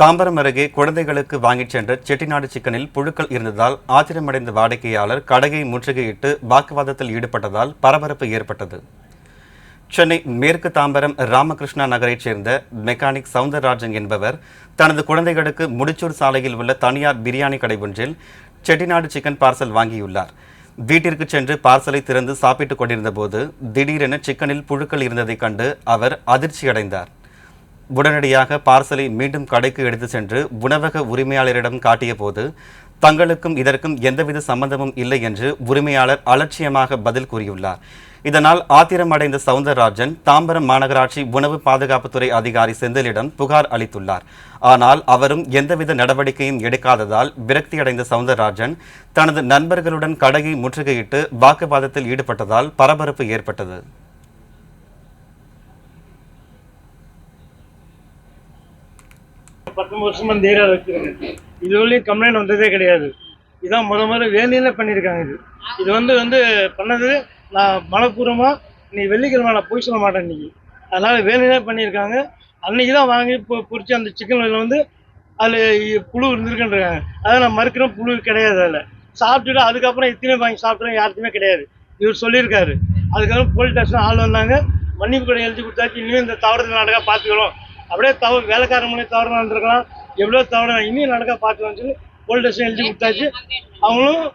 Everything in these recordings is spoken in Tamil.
தாம்பரம் அருகே குழந்தைகளுக்கு வாங்கிச் சென்ற செட்டிநாடு சிக்கனில் புழுக்கள் இருந்ததால் ஆத்திரமடைந்த வாடிக்கையாளர் கடையை முற்றுகையிட்டு வாக்குவாதத்தில் ஈடுபட்டதால் பரபரப்பு ஏற்பட்டது. சென்னை மேற்கு தாம்பரம் ராமகிருஷ்ணா நகரைச் சேர்ந்த மெக்கானிக் சவுந்தரராஜன் என்பவர் தனது குழந்தைகளுக்கு முடிச்சூர் சாலையில் உள்ள தனியார் பிரியாணி கடை ஒன்றில் செட்டிநாடு சிக்கன் பார்சல் வாங்கியுள்ளார். வீட்டிற்கு சென்று பார்சலை திறந்து சாப்பிட்டுக் கொண்டிருந்தபோது திடீரென சிக்கனில் புழுக்கள் இருந்ததைக் கண்டு அவர் அதிர்ச்சியடைந்தார். உடனடியாக பார்சலை மீண்டும் கடைக்கு எடுத்து சென்று உணவக உரிமையாளரிடம் காட்டிய போது தங்களுக்கும் இதற்கும் எந்தவித சம்பந்தமும் இல்லை என்று உரிமையாளர் அலட்சியமாக பதில் கூறியுள்ளார். இதனால் ஆத்திரமடைந்த சவுந்தரராஜன் தாம்பரம் மாநகராட்சி உணவு பாதுகாப்புத்துறை அதிகாரி செந்திலிடம் புகார் அளித்துள்ளார். ஆனால் அவரும் எந்தவித நடவடிக்கையும் எடுக்காததால் விரக்தியடைந்த சவுந்தரராஜன் தனது நண்பர்களுடன் கடையை முற்றுகையிட்டு வாக்குவாதத்தில் ஈடுபட்டதால் பரபரப்பு ஏற்பட்டது. பத்தொம்பது வருஷமா இந்த ஏரியாவில் வச்சிருக்கேன் இது வரையும் கம்ப்ளைண்ட் வந்ததே கிடையாது. இதான் முத முறை வேலையில பண்ணியிருக்காங்க இது. இது வந்து வந்து பண்ணது நான் மனப்பூர்வமாக நீ வெள்ளிக்கிழமை நான் போய் சொல்ல மாட்டேன் இன்னைக்கு. அதனால வேலையிலே பண்ணியிருக்காங்க. அன்னைக்கு தான் வாங்கி பொ- பொரிச்ச அந்த சிக்கன் வந்து அதில் புழு இருந்திருக்குன்றாங்க. அதை நான் மறுக்கிறேன் புழு கிடையாது அதில். சாப்பிட்டுட்டு அதுக்கப்புறம் இத்தனை வாங்கி சாப்பிட்றோம் யாருக்குமே கிடையாது. இவர் சொல்லியிருக்காரு. அதுக்கப்புறம் போலீஸ் ஸ்டேஷன் ஆள் வந்தாங்க. மன்னிப்பு கடை எழுதி கொடுத்தாச்சு. இனிமேல் இந்த தவறுதல் நாடகம் பார்த்துக்கிறோம். அப்படியே தவறு வேலைக்காரன் மணி தவறு நடந்திருக்கலாம். எவ்வளோ தவறு இனியும் நடக்கா பார்த்துக்கலாம்னு சொல்லி போலீஸ் ஸ்டேஷன் எழுதி கொடுத்தாச்சு. அவங்களும்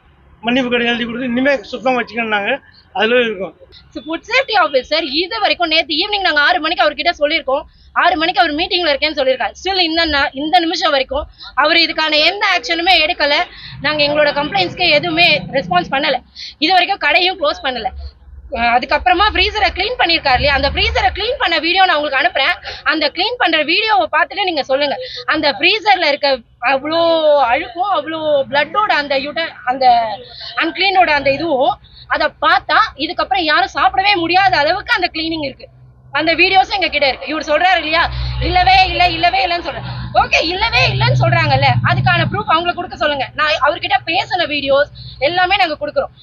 மன்னிப்பு கடை எழுதி கொடுத்து இனிமேல் சுத்தம் வச்சுக்கணுன்னாங்க அதில் இருக்கும். ஃபுட் சேஃப்டி ஆஃபீஸர் இது வரைக்கும் நேற்று ஈவினிங் நாங்கள் ஆறு மணிக்கு அவர்கிட்ட சொல்லியிருக்கோம். ஆறு மணிக்கு அவர் மீட்டிங்ல இருக்கேன்னு சொல்லியிருக்காரு. ஸ்டில் இந்த இந்த நிமிஷம் வரைக்கும் அவர் இதுக்கான எந்த ஆக்ஷனுமே எடுக்கல. நாங்கள் எங்களோட கம்ப்ளைண்ட்ஸ்க்கு எதுவுமே ரெஸ்பான்ஸ் பண்ணல. இது வரைக்கும் கடையும் க்ளோஸ் பண்ணல. அதுக்கப்புறமா ஃப்ரீசரை க்ளீன் பண்ணியிருக்காரு இல்லையா? அந்த ஃப்ரீசரை க்ளீன் பண்ண வீடியோ நான் உங்களுக்கு அனுப்புறேன். அந்த க்ளீன் பண்ணுற வீடியோவை பார்த்துட்டு நீங்கள் சொல்லுங்க. அந்த ஃப்ரீசரில் இருக்க அவ்வளோ அழுக்கும் அவ்வளோ பிளட்டோட அந்த யுட அந்த அன்கிளீனோட அந்த இதுவும் அதை பார்த்தா இதுக்கப்புறம் யாரும் சாப்பிடவே முடியாத அளவுக்கு அந்த க்ளீனிங் இருக்கு. அந்த வீடியோஸும் எங்க கிட்ட இருக்கு. இவர் சொல்றாரு இல்லையா? இல்லவே இல்லை இல்லவே இல்லைன்னு சொல்றேன் ஓகே இல்லவே இல்லைன்னு சொல்றாங்கல்ல. அதுக்கான ப்ரூஃப் அவங்களுக்கு கொடுக்க சொல்லுங்க. நான் அவர்கிட்ட பேசின வீடியோஸ் எல்லாமே நாங்க கொடுக்குறோம்.